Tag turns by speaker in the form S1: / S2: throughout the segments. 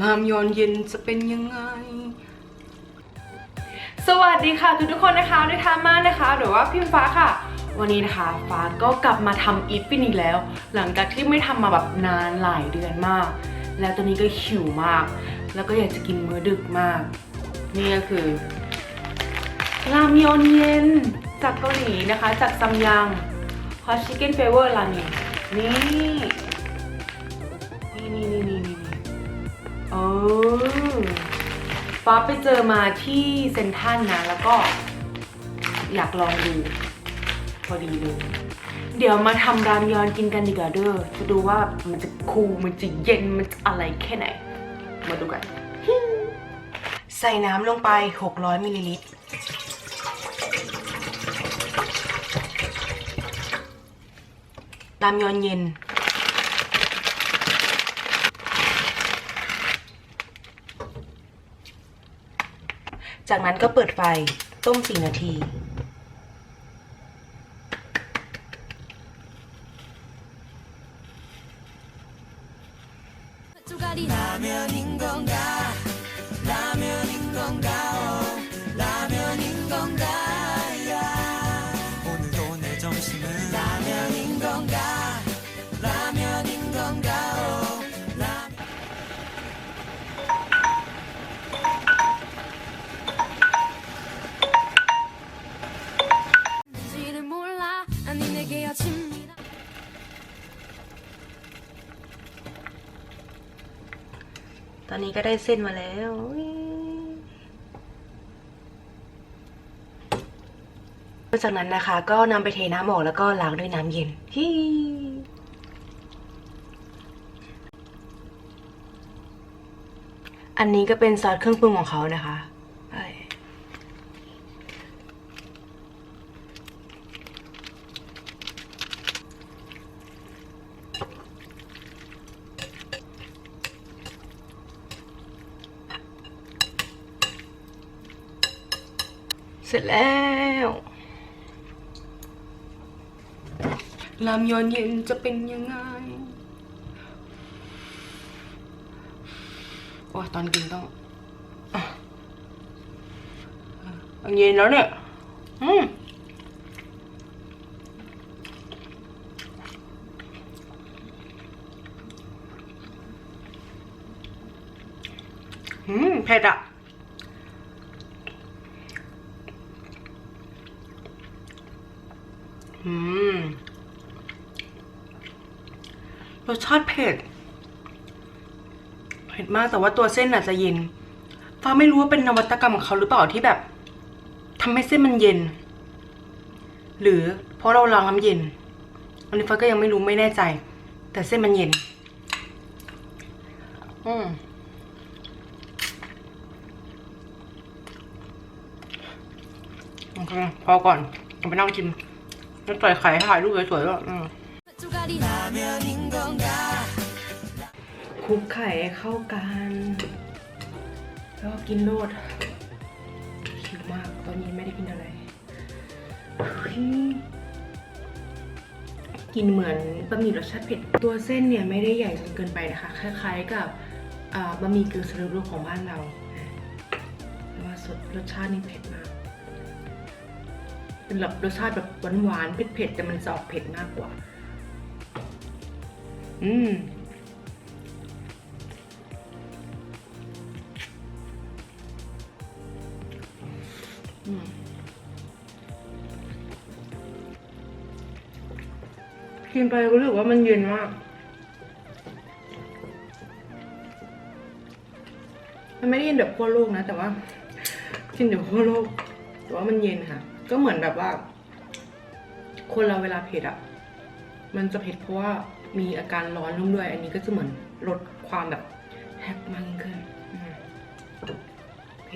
S1: น้ำย้อนเย็นจะเป็นยังไง
S2: สวัสดีค่ะทุกทุกคนนะคะด้วยทามานะคะ หรือว่าพิมฟ้าค่ะ วันนี้นะคะ ฟ้าก็กลับมาทำอีฟฟินอีกแล้ว หลังจากที่ไม่ทำมาแบบนานหลายเดือนมาก แล้วตอนนี้ก็หิวมาก แล้วก็อยากจะกินมื้อดึกมาก นี่ก็คือรามยอนเย็นจากเกาหลีนะคะ จากซัมยังฮอชิเก้นเฟเวอร์ราเมนนี่นี่ อฟ้าไปเจอมาที่เซนทรันนะ แล้วก็อยากลองดู พอดีเลย เดี๋ยวมาทำรามยอนกินกันดีกว่าเด้อจะดูว่ามันจะคูลมันจะเย็น มันจะอะไรแค่ไหน มาดูกัน
S1: ใส่น้ำลงไป 600มิลลิลิตรน้ำย้อนเย็น จากนั้นก็เปิดไฟ ต้ม 4 นาที
S3: 조가리 라면인 건가 라면인 건가 어, 라면인 건가
S1: ตอนนี้ก็ได้เส้นมาแล้ว จากนั้นนะคะ ก็นำไปเทน้ำออกแล้วก็ล้างด้วยน้ำเย็นฮีอันนี้ก็เป็นซอสเครื่องปรุงของเขานะคะ ร็จแล้วรามยอนเย็นจะเป็นยังไง โอ้ยตอนกินต้องเย็นแล้วเนี่ย อืมอืมเผ็ดอะ อืม รสชาติเผ็ด เผ็ดมากแต่ว่าตัวเส้นอาจจะเย็น ฟ้าไม่รู้ว่าเป็นนวัตกรรมของเขาหรือเปล่าที่แบบทำให้เส้นมันเย็น หรือเพราะเราล้างน้ำเย็น อันนี้ฟ้าก็ยังไม่รู้ไม่แน่ใจ แต่เส้นมันเย็น อืมโอเคพอก่อนไปนั่งกิน จะใส่ไข่ถ่ายรูปสวยๆด้วคลุกไข่เข้ากัน แล้วกินโลดหิวมากตอนนี้ไม่ได้กินอะไรกินเหมือนบะหมี่รสชาติเผ็ดตัวเส้นเนี่ยไม่ได้ใหญ่จนเกินไปนะคะ คล้ายๆกับบะหมี่กึ่งสำเร็จรูปของบ้านเราแต่ว่ารสชาตินี่เผ็ดมาก เป็นแบบรสชาติแบบหวานๆเผ็ดๆแต่มันจะออกเผ็ดมากกว่า อืมกินไปรู้สึกว่ามันเย็นมาก มันไม่ได้เย็นแบบขั้วโลกนะ แต่ว่ากินแบบขั้วโลก แต่ว่ามันเย็นค่ะ ก็เหมือนแบบว่า คนเราเวลาเผ็ดอะมันจะเผ็ดเพราะว่ามีอาการร้อนร่วมด้วย อันนี้ก็จะเหมือนลดความแบบแฮกมากยิ่งขึ้นโอเค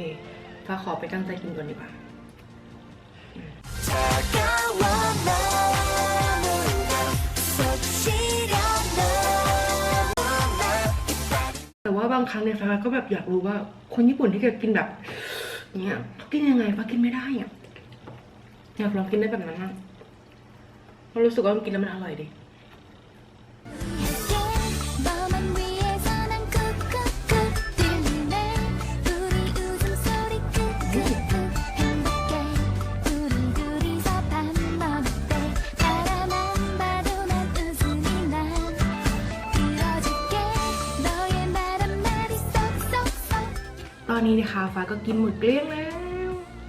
S1: ฟ้าขอไปตั้งใจกินก่อนดีกว่าแต่ว่าบางครั้งเนี่ยฟ้าก็แบบอยากรู้ว่า คนญี่ปุ่นที่จะกินแบบเนี้ยเขากินยังไงฟ้ากินไม่ได้อะ อยากลองกินได้แบบนั้นอะเรารู้สึกว่ามันกินแล้วมันอร่อยดีตอนนี้นะคะฟ้าก็กินหมดเกลี้ยงเลย